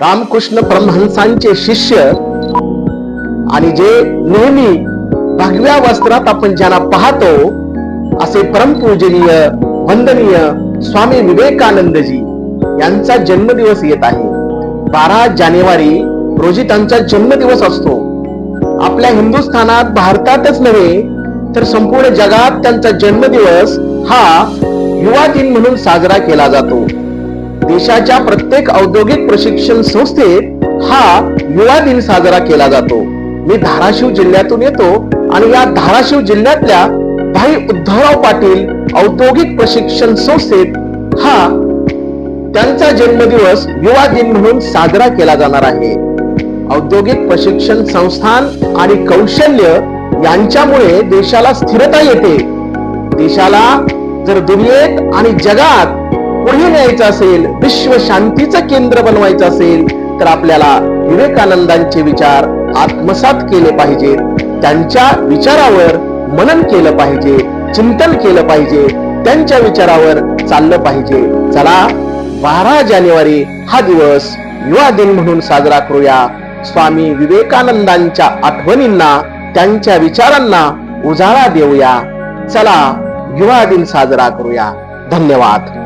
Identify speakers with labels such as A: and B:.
A: रामकृष्ण परमहंसांचे शिष्य आणि जे नेहमी भगव्या वस्त्रात आपण ज्यांना पाहतो असे परमपूजनीय वंदनीय स्वामी विवेकानंदजी यांचा जन्मदिवस येत आहे. बारा जानेवारी रोजी त्यांचा जन्मदिवस असतो. आपल्या हिंदुस्थानात भारतातच नव्हे तर संपूर्ण जगात त्यांचा जन्मदिवस हा युवा दिन म्हणून साजरा केला जातो. देशाच्या प्रत्येक औद्योगिक प्रशिक्षण संस्थेत हा युवा दिन साजरा केला जातो. मी धाराशिव जिल्ह्यातून येतो आणि या धाराशिव जिल्ह्यातल्या भाई उद्धवराव पाटील औद्योगिक प्रशिक्षण संस्थेत हा त्यांचा जन्मदिवस युवा दिन म्हणून साजरा केला जाणार आहे. औद्योगिक प्रशिक्षण संस्थान आणि कौशल्य यांच्यामुळे देशाला स्थिरता येते. देशाला जर दुनियेत आणि जगात न्यायचं असेल विश्व शांतीचं केंद्र बनवायचं असेल तर आपल्याला विवेकानंदांचे विचार आत्मसात केले पाहिजेत. त्यांच्या विचारावर मनन केलं पाहिजे चिंतन केलं पाहिजे त्यांच्या विचारावर चाललं पाहिजे. चला बारा जानेवारी हा दिवस युवा दिन म्हणून साजरा करूया. स्वामी विवेकानंदांच्या आठवणींना त्यांच्या विचारांना उजाळा देऊया. चला युवा दिन साजरा करूया. धन्यवाद.